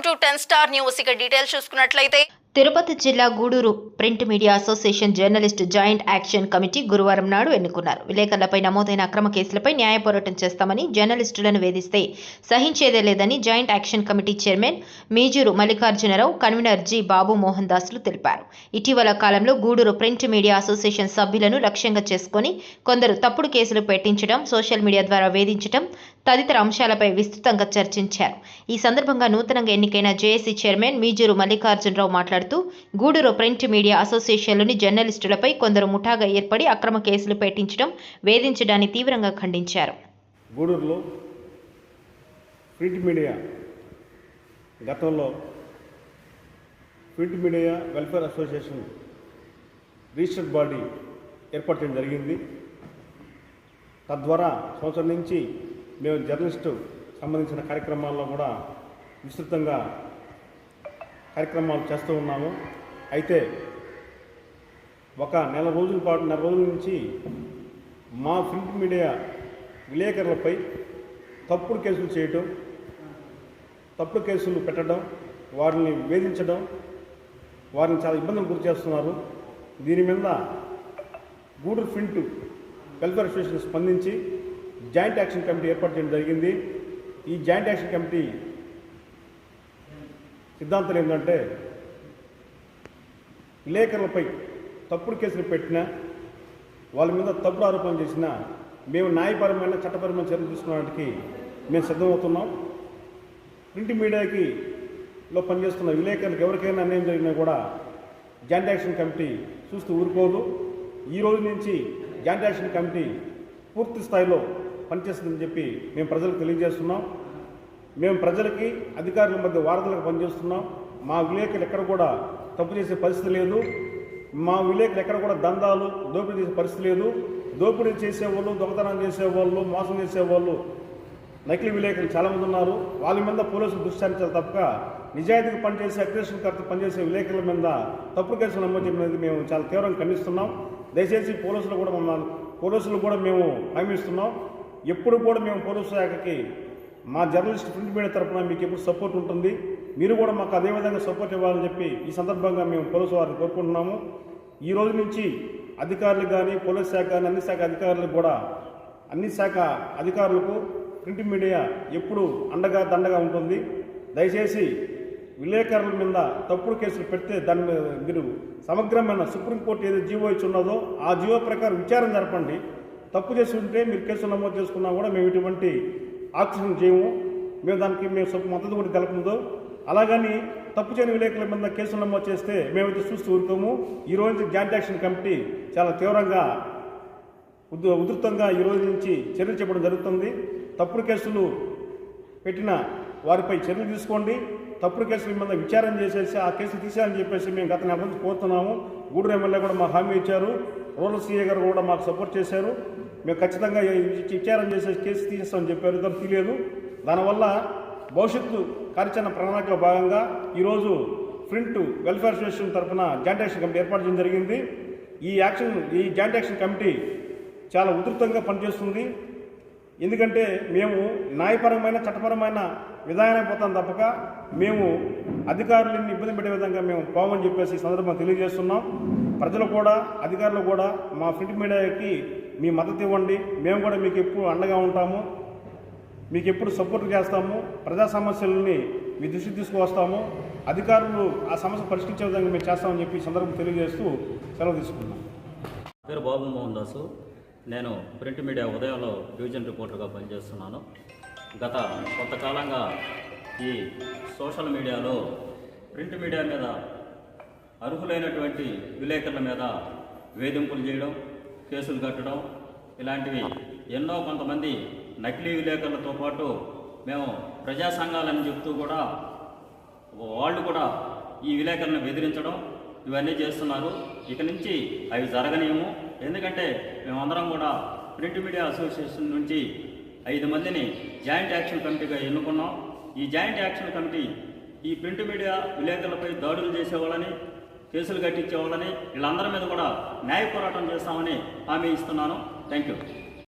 Welcome to ten star news ఇక details చూసుకున్నట్లయితే తిరుపతి జిల్లా Gudur print media association journalist joint action committee గురువారం నాడు ఎన్నుకున్నారు. విలేకరులపై నమోదైన అక్రమ కేసులపై న్యాయ పోరాటం చేస్తామని జర్నలిస్టులను వేధిస్తే సహించేదే లేదని joint action committee chairman Meejuru Mallikarjunarao convener G Babu Mohan Dasulu తెలిపారు. ఇటీవల కాలంలో గూడూరు ప్రింట్ మీడియా అసోసియేషన్ సభ్యులను లక్ష్యంగా చేసుకొని కొందరు తప్పుడు కేసులు పెట్టించడం సోషల్ మీడియా ద్వారా వేధించడం తదితర అంశాలపై విస్తృతంగా చర్చించారు. ఈ సందర్భంగా నూతనంగా ఎన్నికైన జేఏసీ చైర్మన్ మీజూరు మల్లికార్జునరావు మాట్లాడుతూ గూడూరు ప్రింట్ మీడియా అసోసియేషన్లోని జర్నలిస్టులపై కొందరు ముఠాగా ఏర్పడి అక్రమ కేసులు పెట్టించడం వేధించడాన్ని తీవ్రంగా ఖండించారు. గూడూరులో ప్రింట్ మీడియా గతంలో print media welfare association registered body ఏర్పాటు జరిగింది. తద్వారా సంవత్సరం నుంచి మేము జర్నలిస్టు సంబంధించిన కార్యక్రమాల్లో కూడా విస్తృతంగా కార్యక్రమాలు చేస్తూ ఉన్నాము. అయితే ఒక నెల రోజుల పాటు నెల రోజుల నుంచి మా ప్రింట్ మీడియా విలేకరులపై తప్పుడు కేసులు చేయటం తప్పుడు కేసులు పెట్టడం వారిని వేధించడం వారిని చాలా ఇబ్బందులు గురి చేస్తున్నారు. దీని మీద గూడూరు ఫింట్ వెల్ఫేర్ అసోసియేషన్ స్పందించి జాయింట్ యాక్షన్ కమిటీ ఏర్పాటు చేయడం జరిగింది. ఈ జాయింట్ యాక్షన్ కమిటీ సిద్ధాంతం ఏంటంటే విలేకరులపై తప్పుడు కేసులు పెట్టినా వాళ్ళ మీద తప్పుడు ఆరోపణ చేసినా మేము న్యాయపరమైన చట్టపరమైన చర్యలు తీసుకోవడానికి మేము సిద్ధమవుతున్నాం. ప్రింట్ మీడియాకి లో పనిచేస్తున్న విలేకరులకు ఎవరికైనా అన్యాయం జరిగినా కూడా జాయింట్ యాక్షన్ కమిటీ చూస్తూ ఊరుకోదు. ఈ రోజు నుంచి జాయింట్ యాక్షన్ కమిటీ పూర్తి స్థాయిలో పనిచేస్తుందని చెప్పి మేము ప్రజలకు తెలియజేస్తున్నాం. మేము ప్రజలకి అధికారుల మధ్య వారధులకు పనిచేస్తున్నాం. మా విలేకరులు ఎక్కడ కూడా తప్పు చేసే పరిస్థితి లేదు. మా విలేకరులు ఎక్కడ కూడా దందాలు దోపిడీ చేసే పరిస్థితి లేదు. దోపిడీ చేసేవాళ్ళు దొంగతనం చేసేవాళ్ళు మోసం చేసేవాళ్ళు నకిలీ విలేకరులు చాలామంది ఉన్నారు. వాళ్ళ మీద పోలీసులు దృష్టించాలి తప్ప నిజాయితీగా పనిచేసే అగ్రేషన్కర్త పనిచేసే విలేకరుల మీద తప్పుడు కేసులు నమోదు చేయడం మేము చాలా తీవ్రంగా ఖండిస్తున్నాం. దయచేసి పోలీసులు కూడా మమ్మల్ని పోలీసులు కూడా మేము హామీ ఇస్తున్నాం. ఎప్పుడు కూడా మేము పోలీసు శాఖకి మా జర్నలిస్ట్ ప్రింట్ మీడియా తరఫున మీకు ఎప్పుడు సపోర్ట్ ఉంటుంది? మీరు కూడా మాకు అదేవిధంగా సపోర్ట్ ఇవ్వాలని చెప్పి ఈ సందర్భంగా మేము పోలీసు వారిని కోరుకుంటున్నాము. ఈ రోజు నుంచి అధికారులు కానీ పోలీస్ శాఖ కానీ అన్ని శాఖ అధికారులకు కూడా అన్ని శాఖ అధికారులకు ప్రింట్ మీడియా ఎప్పుడు అండగా దండగా ఉంటుంది. దయచేసి విలేకరుల మీద తప్పుడు కేసులు పెడితే దాని మీద మీరు సమగ్రమైన సుప్రీంకోర్టు ఏదో జీవో ఇచ్చి ఉన్నదో ఆ జీవో ప్రకారం విచారణ జరపండి. తప్పు చేసి ఉంటే మీరు కేసు నమోదు చేసుకున్నా కూడా మేము ఇటువంటి ఆక్సిజన్ చేయము మేము దానికి మేము మద్దతు కూడా తెలపదు అలాగని తప్పు చేయని విలేకరుల మీద కేసులు నమోదు చేస్తే మేమైతే చూస్తూ ఊరుకోము. ఈ రోజు జాయింట్ యాక్షన్ కమిటీ చాలా తీవ్రంగా ఉద్ ఉధృతంగా ఈ రోజు నుంచి చర్యలు చెప్పడం జరుగుతుంది. తప్పుడు కేసులు పెట్టిన వారిపై చర్యలు తీసుకోండి. తప్పుడు కేసుల మీద విచారణ చేసేసి ఆ కేసు తీసేయాలని చెప్పేసి మేము గత నెల నుంచి కోరుతున్నాము. గూడూరు ఎమ్మెల్యే కూడా మాకు హామీ ఇచ్చారు. రూరల్ సీఏ గారు కూడా మాకు సపోర్ట్ చేశారు. మేము ఖచ్చితంగా విచారం చేసే కేసు తీసేస్తామని చెప్పారు ఇద్దరు తెలియదు దానివల్ల భవిష్యత్తు కార్యాచరణ ప్రణాళికలో భాగంగా ఈరోజు ప్రింట్ వెల్ఫేర్ అసోసియేషన్ తరఫున జాయింట్ యాక్షన్ కమిటీ ఏర్పాటు చేయడం జరిగింది. ఈ యాక్షన్ ఈ జాయింట్ యాక్షన్ కమిటీ చాలా ఉధృతంగా పనిచేస్తుంది. ఎందుకంటే మేము న్యాయపరమైన చట్టపరమైన విధానం పోతాం తప్పక. మేము అధికారులని ఇబ్బంది పెట్టే విధంగా మేము పోమని చెప్పేసి ఈ సందర్భంగా తెలియజేస్తున్నాం. ప్రజలు కూడా అధికారులు కూడా మా ప్రింట్ మీడియాకి మీ మద్దతు ఇవ్వండి. మేము కూడా మీకు ఎప్పుడు అండగా ఉంటాము. మీకు ఎప్పుడు సపోర్ట్ చేస్తాము. ప్రజా సమస్యలని మీ దృష్టికి తీసుకువస్తాము. అధికారులు ఆ సమస్య పరిష్కరించే విధంగా మేము చేస్తామని చెప్పి సందర్భం తెలియజేస్తూ సెలవు తీసుకున్నాం పేరు బాబు మోహన్ దాసు. నేను ప్రింట్ మీడియా ఉదయంలో డివిజన్ రిపోర్టర్గా పనిచేస్తున్నాను. గత కొంతకాలంగా ఈ సోషల్ మీడియాలో ప్రింట్ మీడియా మీద అర్హులైనటువంటి విలేకరుల మీద వేధింపులు చేయడం కేసులు కట్టడం ఇలాంటివి ఎన్నో కొంతమంది నకిలీ విలేకరులతో పాటు మేము ప్రజా సంఘాలని చెప్తూ కూడా వాళ్ళు కూడా ఈ విలేకరులను బెదిరించడం ఇవన్నీ చేస్తున్నారు. ఇక నుంచి అవి జరగనేము ఎందుకంటే మేమందరం కూడా ప్రింట్ మీడియా అసోసియేషన్ నుంచి ఐదు మందిని జాయింట్ యాక్షన్ కమిటీగా ఎన్నుకున్నాం. ఈ జాయింట్ యాక్షన్ కమిటీ ఈ ప్రింట్ మీడియా విలేకరులపై దాడులు చేసేవాళ్ళని కేసులు కట్టించేవాళ్ళని వీళ్ళందరి మీద కూడా న్యాయ పోరాటం చేస్తామని హామీ ఇస్తున్నాను. Thank you.